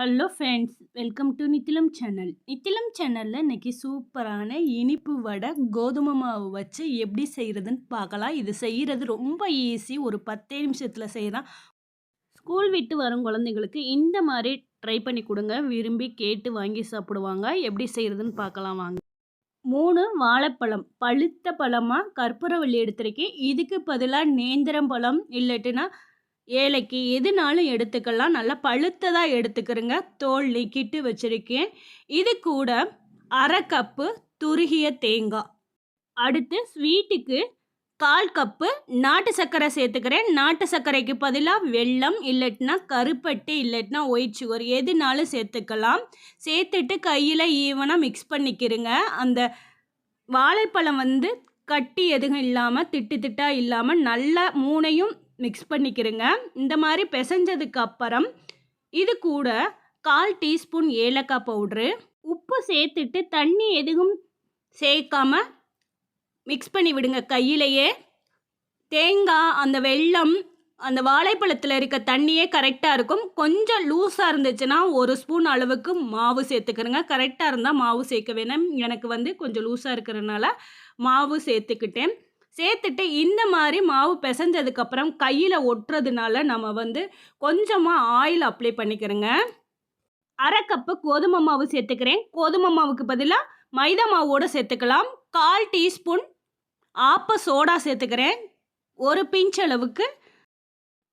Hello friends welcome to Nithilam channel Nithilam சேனலில் இன்றைக்கி சூப்பரான இனிப்பு வடை கோதுமை மாவு வச்சு எப்படி செய்கிறதுன்னு பார்க்கலாம். இது செய்கிறது ரொம்ப ஈஸி ஒரு பத்தே நிமிஷத்தில் செய்யலாம். ஸ்கூல் விட்டு வரும் குழந்தைங்களுக்கு இந்த மாதிரி ட்ரை பண்ணி கொடுங்க. விரும்பி கேட்டு வாங்கி சாப்பிடுவாங்க. எப்படி செய்கிறதுன்னு பார்க்கலாம் வாங்க. மூணு வாழைப்பழம். பழுத்த பழமாக கற்பூரவள்ளி எடுத்திருக்கேன். இதுக்கு பதிலாக நேந்திரம் பழம் இல்லாட்டினா ஏலக்கி எதுனாலும் எடுத்துக்கலாம். நல்லா பழுத்ததாக எடுத்துக்கிறேங்க. தோல் நீக்கிட்டு வச்சுருக்கேன். இது கூட அரை கப்பு துருகிய தேங்காய். அடுத்து ஸ்வீட்டுக்கு கால் கப்பு நாட்டு சர்க்கரை சேர்த்துக்கிறேன். நாட்டு சர்க்கரைக்கு பதிலாக வெள்ளம் இல்லட்டினா கருப்பட்டி இல்லட்டினா ஒயிட் சுகர் எதுனாலும் சேர்த்துக்கலாம். சேர்த்துட்டு கையில் ஈவனாக மிக்ஸ் பண்ணிக்கிறேங்க. அந்த வாழைப்பழம் வந்து கட்டி எதுவும் இல்லாமல் திட்டு திட்டாக இல்லாமல் நல்லா மூணையும் மிக்ஸ் பண்ணிக்கிறேங்க. இந்த மாதிரி பிசைஞ்சதுக்கு அப்புறம் இது கூட கால் டீஸ்பூன் ஏலக்காய் பவுட்ரு உப்பு சேர்த்துட்டு தண்ணி எதுவும் சேர்க்காம மிக்ஸ் பண்ணி விடுங்க கையிலையே. தேங்காய் அந்த வெள்ளம் அந்த வாழைப்பழத்தில் இருக்க தண்ணியே கரெக்டாக இருக்கும். கொஞ்சம் லூஸாக இருந்துச்சுன்னா ஒரு ஸ்பூன் அளவுக்கு மாவு சேர்த்துக்கிறேங்க. கரெக்டாக இருந்தால் மாவு சேர்க்க வேணும். எனக்கு வந்து கொஞ்சம் லூஸாக இருக்கிறனால மாவு சேர்த்துக்கிட்டேன். சேர்த்துட்டு இந்த மாதிரி மாவு பிசைஞ்சதுக்கப்புறம் கையில் ஒட்டுறதுனால நம்ம வந்து கொஞ்சமாக ஆயில் அப்ளை பண்ணிக்கிறேங்க. அரை கப்பு கோதுமை மாவு சேர்த்துக்கிறேன். கோதுமை மாவுக்கு பதிலாக மைதா மாவோடு சேர்த்துக்கலாம். கால் டீஸ்பூன் ஆப்ப சோடா சேர்த்துக்கிறேன். ஒரு பிஞ்ச் அளவுக்கு.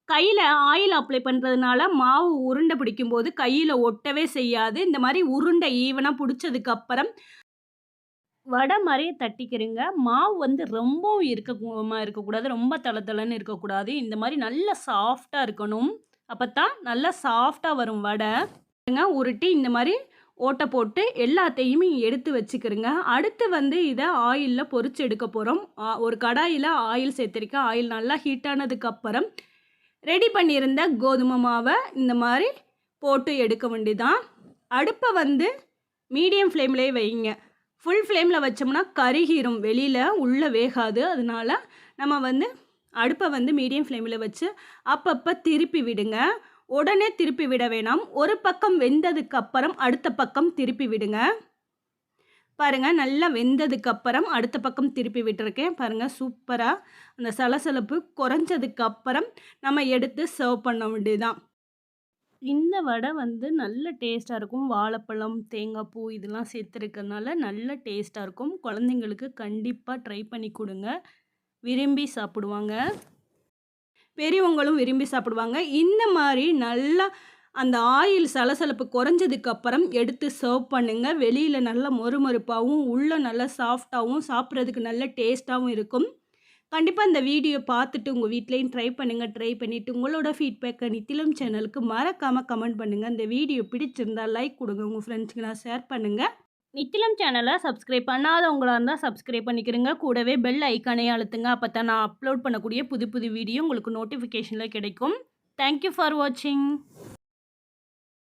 கையில் ஆயில் அப்ளை பண்ணுறதுனால மாவு உருண்டை பிடிக்கும்போது கையில் ஒட்டவே செய்யாது. இந்த மாதிரி உருண்டை ஈவனாக பிடிச்சதுக்கப்புறம் வடை மாதிரியே தட்டிக்கிறீங்க. மாவு வந்து ரொம்பவும் இருக்க இருக்கக்கூடாது. ரொம்ப தள தளன்னு இருக்கக்கூடாது. இந்த மாதிரி நல்லா சாஃப்டாக இருக்கணும். அப்போ தான் நல்லா சாஃப்டாக வரும் வடை. உருட்டி இந்த மாதிரி ஓட்டை போட்டு எல்லாத்தையுமே எடுத்து வச்சுக்கிறோங்க. அடுத்து வந்து இதை ஆயிலில் பொறிச்சு எடுக்க போகிறோம் ஒரு கடாயில் ஆயில் சேர்த்துருக்கேன். ஆயில் நல்லா ஹீட் ஆனதுக்கப்புறம் ரெடி பண்ணியிருந்த கோதுமை மாவை இந்த மாதிரி போட்டு எடுக்க வேண்டியதான் அடுப்பை வந்து மீடியம் ஃப்ளேம்லேயே வைங்க. ஃபுல் ஃப்ளேமில் வச்சோம்னா கருகிரும் வெளியில் உள்ளே வேகாது. அதனால் நம்ம வந்து அடுப்பை வந்து மீடியம் ஃப்ளேமில் வச்சு அப்பப்போ திருப்பி விடுங்க. உடனே திருப்பி விட வேணாம். ஒரு பக்கம் வெந்ததுக்கு அப்புறம் அடுத்த பக்கம் திருப்பி விடுங்க. பாருங்கள் நல்லா வெந்ததுக்கப்புறம் அடுத்த பக்கம் திருப்பி விட்டுருக்கேன். பாருங்கள் சூப்பராக அந்த சலசலப்பு குறைஞ்சதுக்கப்புறம் நம்ம எடுத்து சர்வ் பண்ண வேண்டியதுதான். இந்த வடை வந்து நல்ல டேஸ்ட்டாக இருக்கும். வாழைப்பழம் தேங்காய் பூ இதெல்லாம் சேர்த்துருக்கறனால நல்ல டேஸ்ட்டாக இருக்கும். குழந்தைங்களுக்கு கண்டிப்பாக ட்ரை பண்ணி கொடுங்க. விரும்பி சாப்பிடுவாங்க. பெரியவங்களும் விரும்பி சாப்பிடுவாங்க. இந்த மாதிரி நல்லா அந்த ஆயில் சலசலப்பு குறைஞ்சதுக்கப்புறம் எடுத்து சர்வ் பண்ணுங்கள் வெளியில் நல்லா மொறுமொறுப்பாகவும் உள்ளே நல்லா சாஃப்டாகவும் சாப்பிட்றதுக்கு நல்ல டேஸ்ட்டாகவும் இருக்கும். கண்டிப்பாக இந்த வீடியோ பார்த்துட்டு உங்கள் வீட்லேயும் ட்ரை பண்ணுங்கள் ட்ரை பண்ணிவிட்டு உங்களோட ஃபீட்பேக்கை நித்திலம் சேனலுக்கு மறக்காமல் கமெண்ட் பண்ணுங்கள் இந்த வீடியோ பிடிச்சிருந்தால் லைக் கொடுங்க உங்கள் ஃப்ரெண்ட்ஸ்க்கெலாம் ஷேர் பண்ணுங்கள் நித்திலம் சேனலை சப்ஸ்கிரைப் பண்ணாதவங்களாக இருந்தால் சப்ஸ்கிரைப் பண்ணிக்கிறங்க கூடவே பெல் ஐக்கானே அழுத்துங்க. அப்போ தான் நான் அப்லோட் பண்ணக்கூடிய புது புது வீடியோ உங்களுக்கு நோட்டிஃபிகேஷனில் கிடைக்கும். தேங்க்யூ ஃபார் வாட்சிங்